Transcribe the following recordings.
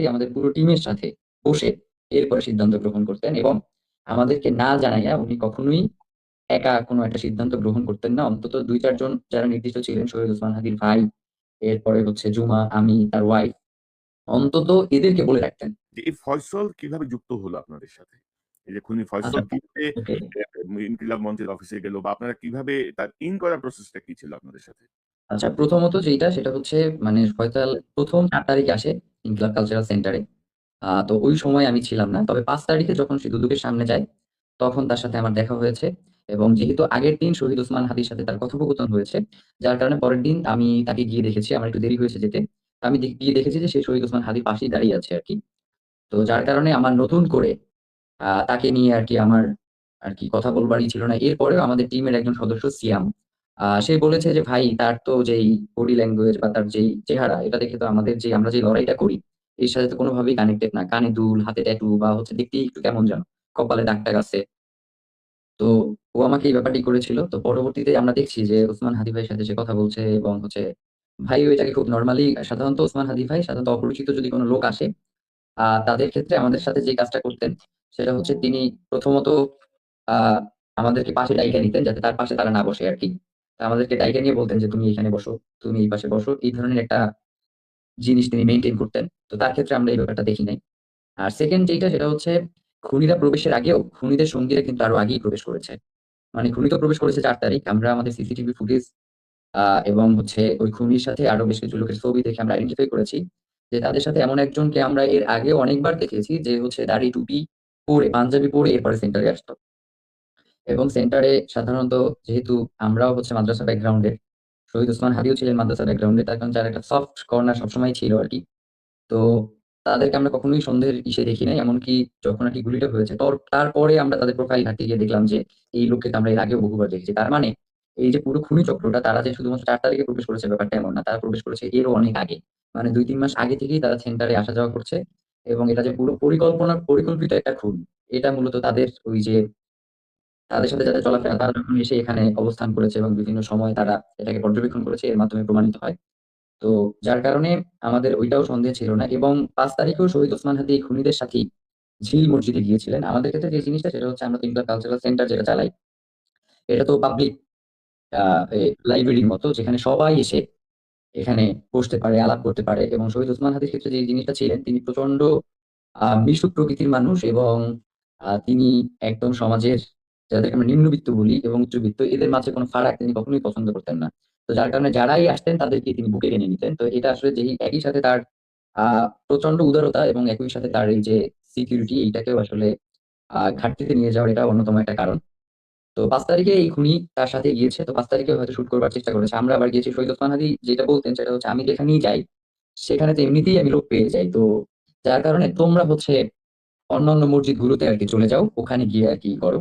হাদি আমাদের পুরো টিমের সাথে বসে এরপরে সিদ্ধান্ত গ্রহণ করতেন এবং আমাদেরকে না জানাইয়া উনি কখনোই একা কোনো একটা সিদ্ধান্ত গ্রহণ করতেন না। অন্তত দুই চারজন যারা নির্দিষ্ট ছিলেন শহীদ ওসমান হাদির ভাই, এরপরে হচ্ছে জুমা, আমি, তার ওয়াইফ অন্তত এদেরকে বলে রাখতেন। এই ফয়সল কীভাবে যুক্ত হলো আপনাদের সাথে? এই যে খুনি ফয়সল আচ্ছা, কীভাবে ইনকিলাব মঞ্চের অফিসে গেল বা আপনারা কীভাবে তার ইন করার প্রসেসটা কি ছিল আপনাদের সাথে? আচ্ছা, প্রথমত যেইটা সেটা হচ্ছে মানে ফয়সাল ১ম ৪ তারিখে আসে ইনকিলাব কালচারাল সেন্টারে। তো ওই সময় আমি ছিলাম না। তবে পাঁচ তারিখে যখন সে সামনে যায়, তখন তার সাথে আমার দেখা হয়েছে এবং যেহেতু আগের দিন শহীদ ওসমান হাদির সাথে তার কথোপকথন হয়েছে, যার কারণে পরের দিন আমি তাকে গিয়ে দেখেছি। আমার একটু দেরি হয়েছে যেতে। আমি গিয়ে দেখেছি যে সে শহীদ ওসমান হাদির পাশেই দাঁড়িয়ে আছে আর কি তো যার কারণে আমার নতুন করে তাকে নিয়ে আর কি আমার আর কি কথা বলবারই ছিল না। এরপরেও আমাদের টিমের একজন সদস্য সিয়াম। সে বলেছে যে, "ভাই তার তো যেই বডি ল্যাঙ্গুয়েজ বা তার যেই চেহারা এটা দেখে তো আমাদের যে আমরা যে লড়াইটা করি, এর সাথে তো কোনোভাবেই কানেক্টেড না। কানে দুল, হাতে ট্যাটু বা হচ্ছে দেখতেই একটু কেমন যেন। কপালে দাগ-টাগ আছে।" তো ও আমাকে এই ব্যাপারটি করেছিল। তো পরবর্তীতে আমরা দেখছি যে ওসমান হাদি ভাইয়ের সাথে সে কথা বলছে এবং হচ্ছে ভাইও এটাকে খুব নরমালি সাধারণত ওসমান হাদি ভাই সাধারণত অপরিচিত যদি কোনো লোক আসে, আহ তাদের ক্ষেত্রে আমাদের সাথে যে কাজটা করতেন সেটা হচ্ছে তিনি প্রথমত আহ আমাদেরকে পাশে ডাইকা নিতেন যাতে তার পাশে তারা না বসে আরকি। তা আমাদেরকে ডাইকা নিয়ে বলতেন যে, "তুমি এখানে বসো, তুমি এই পাশে বসো।" এই ধরনের একটা জিনিস তিনি মেইনটেইন করতেন। তো তার ক্ষেত্রে আমরা এই ব্যাপারটা দেখি নাই। আর সেকেন্ড যেইটা সেটা হচ্ছে খুনিরা প্রবেশের আগেও খুনিদের সঙ্গীরা কিন্তু আরও আগেই প্রবেশ করেছে। মানে খুনি তো প্রবেশ করেছে চার তারিখ। আমরা আমাদের সিসিটিভি ফুটেজ এবং হচ্ছে ওই খুনির সাথে আরও বেশ কিছু লোকের ছবি দেখে আমরা আইডেন্টিফাই করেছি যে তাদের সাথে এমন একজনকে আমরা এর আগেও অনেকবার দেখেছি যে হচ্ছে দাড়ি, টুপি পরে, পাঞ্জাবি পরে এরপরে সেন্টারে আসতো। এবং সেন্টারে সাধারণত যেহেতু আমরাও হচ্ছে মাদ্রাসা ব্যাকগ্রাউন্ডের, শহীদ ওসমান হাদিও ছিলেন মাদ্রাসা ব্যাকগ্রাউন্ডে। তার কারণ তার একটা সফট কর্নার সবসময় ছিল আরকি। তো তাদেরকে আমরা কখনোই সন্দেহের ইসে দেখি নাই। এমনকি যখন আরকি গুলিটা হয়েছে তর তারপরে আমরা তাদের প্রোফাইল ঘাঁটতে গিয়ে দেখলাম যে এই লোককে আমরা এর আগেও বহুবার দেখেছি। তার মানে এই যে পুরো খুনি চক্রটা তারা যে শুধুমাত্র ৪ তারিখে প্রবেশ করেছে ব্যাপারটা এমন না। তারা প্রবেশ করেছে এরও অনেক আগে। মানে ২-৩ মাস আগে থেকেই তারা সেন্টারে আসা যাওয়া করছে এবং এটা যে পুরো পরিকল্পনা পরিকল্পিত একটা খুন, এটা মূলত তাদের ওই যে তাদের সাথে যাদের চলাফেরা তারা যখন এসে এখানে অবস্থান করেছে এবং বিভিন্ন সময় তারা এটাকে পর্যবেক্ষণ করেছে এর মাধ্যমে প্রমাণিত হয়। তো যার কারণে আমাদের ওইটাও সন্দেহ ছিল না এবং পাঁচ তারিখেও শহীদ ওসমান হাদি খুনিদের সাথে ঝিল মসজিদে গিয়েছিলেন। আমাদের ক্ষেত্রে যে জিনিসটা সেটা হচ্ছে আমরা তো ইনকিলাব কালচারাল সেন্টার যেটা চালাই, এটা তো পাবলিক লাইব্রেরির মতো যেখানে সবাই এসে এখানে বসতে পারে, আলাপ করতে পারে এবং শহীদ ওসমান হাদির ক্ষেত্রে যে জিনিসটা ছিলেন তিনি প্রচণ্ড মিশুক প্রকৃতির মানুষ এবং তিনি একদম সমাজের যাদেরকে আমরা নিম্নবিত্ত বলি এবং উচ্চবিত্ত এদের মাঝে কোন ফারাক তিনি কখনোই পছন্দ করতেন না। তো যার কারণে যারাই আসতেন তাদেরকে তিনি বুকে এনে নিতেন। তো এটা আসলে যেই একই সাথে তার প্রচণ্ড উদারতা এবং একই সাথে তার এই যে সিকিউরিটি এইটাকেও আসলে ঘাটতিতে নিয়ে যাওয়ার এটা অন্যতম একটা কারণ। তো পাঁচ তারিখে এই খুনি তার সাথে গিয়েছে। তো পাঁচ তারিখে হয়তো শুট করবার চেষ্টা করেছে। আমরা আবার গিয়েছি শহীদ ওসমান যেটা বলতেন সেটা হচ্ছে, "আমি যেখানেই যাই, সেখানে তো এমনিতেই আমি লোক পেয়ে যাই। তো যার কারণে তোমরা হচ্ছে অন্যান্য মসজিদগুলোতে আরকি চলে যাও। ওখানে গিয়ে আর কি করো।"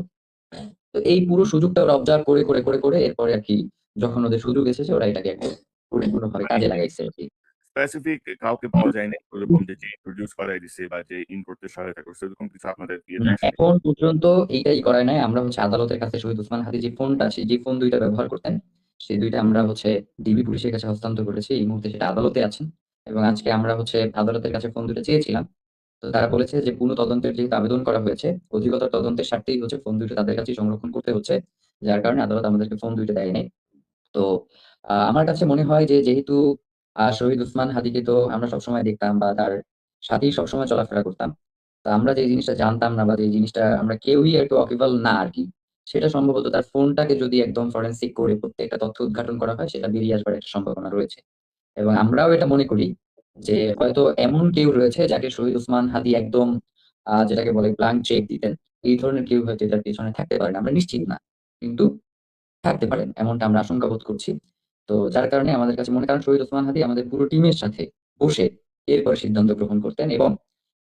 তো এই পুরো সুযোগটা ওরা অবজার্ভ করে, করে, করে, করে এরপরে আরকি যখন ওদের সুযোগ এসেছে ওরা এটাকে একদম পরিপূর্ণভাবে কাজে লাগাইছে আরকি। স্পেসিফিক কাউকে পাওয়া যায় ওরকম যে, ইন্ট্রোডিউস করাই দিছে বা যে ইন করতে সহায়তা করছে এরকম কিছু আপনাদের এখন পর্যন্ত এইটাই করায় নাই। আমরা হচ্ছে আদালতের কাছে শহীদ ওসমান হাদি যে ফোনটা সে যে ফোন ২ টা ব্যবহার করতেন, সেই ২ টা আমরা হচ্ছে ডিবি পুলিশের কাছে হস্তান্তর করেছি। এই মুহূর্তে সেটা আদালতে আছেন এবং আজকে আমরা হচ্ছে আদালতের কাছে ফোন ২ টা চেয়েছিলাম। তো তারা বলেছে যে পুনঃ তদন্তের যেহেতু আবেদন করা হয়েছে, অধিকতর তদন্তের স্বার্থেই হচ্ছে ফোন দুইটা তাদের কাছেই সংরক্ষণ করতে হচ্ছে। যার কারণে আদালত আমাদেরকে ফোন ২ টা দেয় নাই। তো আমার কাছে মনে হয় যে যেহেতু শহীদ উসমান হাদিকে তো আমরা সবসময় দেখতাম বা তার সাথেই সবসময় চলাফেরা করতাম। তো আমরা যে জিনিসটা জানতাম না বা যে জিনিসটা আমরা কেউই একটু ওয়াকিবহাল না আর কি সেটা সম্ভবত তার ফোনটাকে যদি একদম ফরেন্সিক করে প্রত্যেকটা তথ্য উদ্ঘাটন করা হয় সেটা বেরিয়ে আসবার একটা সম্ভাবনা রয়েছে। এবং আমরাও এটা মনে করি যে হয়তো এমন কেউ রয়েছে যাকে শহীদ ওসমান হাদি একদম যেটাকে বলে ব্লাঙ্ক চেক দিতেন। এই ধরনের কেউ হয়তো এটার পিছনে থাকতে পারেন। আমরা নিশ্চিত না। কিন্তু থাকতে পারেন। এমনটা আমরা আশঙ্কা বোধ করছি। তো যার কারণে আমাদের কাছে মনে কারণ শহীদ ওসমান হাদি আমাদের পুরো টিমের সাথে বসে এরপরে সিদ্ধান্ত গ্রহণ করতেন এবং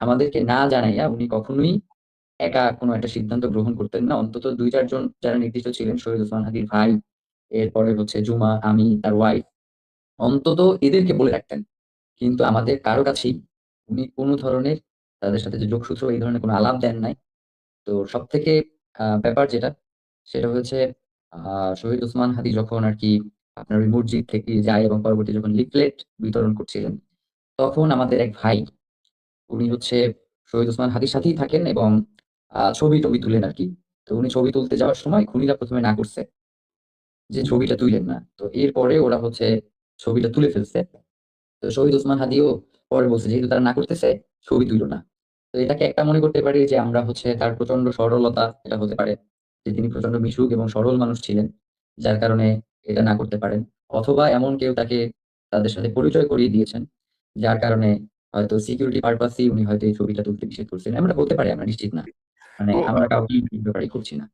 আমাদেরকে না জানাইয়া উনি কখনোই একা কোনো একটা সিদ্ধান্ত গ্রহণ করতেন না। অন্তত দুই চারজন যারা নির্দিষ্ট ছিলেন শহীদ ওসমান হাদির ভাই, এরপরে হচ্ছে জুমা, আমি, তার ওয়াইফ অন্তত এদেরকে বলে রাখতেন। কিন্তু আমাদের কারও কাছেই উনি কোনো ধরনের তাদের সাথে যে যোগসূত্র এই ধরনের কোনো আলাপ দেন নাই। তো সবথেকে আ ব্যাপার যেটা সেটা হচ্ছে শহীদ ওসমান হাদি যখন আরকি আপনার ওই মসজিদ থেকে যায় এবং পরবর্তী যখন লিফলেট বিতরণ করছিলেন, তখন আমাদের এক ভাই উনি হচ্ছে শহীদ ওসমান হাদির সাথেই থাকেন এবং আ ছবি-টবি তুলেন আর কি তো উনি ছবি তুলতে যাওয়ার সময় খুনিরা প্রথমে না করছে। যে ছবিটা তুইলেন না। তো এরপরে ওরা হচ্ছে ছবিটা তুলে ফেলছে। তো শহীদ ওসমান হাদিও পরে বলছে যেহেতু তারা না করতেছে, ছবি তুলো না। তো এটাকে একটা মনে করতে পারি যে আমরা হচ্ছে তার প্রচণ্ড সরলতা এটা হতে পারে। যে তিনি প্রচণ্ড মিশুক এবং সরল মানুষ ছিলেন। যার কারণে এটা না করতে পারেন। অথবা এমন কেউ তাকে তাদের সাথে পরিচয় করিয়ে দিয়েছেন। যার কারণে হয়তো সিকিউরিটি পারপাস উনি হয়তো এই ছবিটা তুলতে নিষেধ করছেন। এমনটা হতে পারি আমরা নিশ্চিত না। মানে আমরা কাউকে করছি না।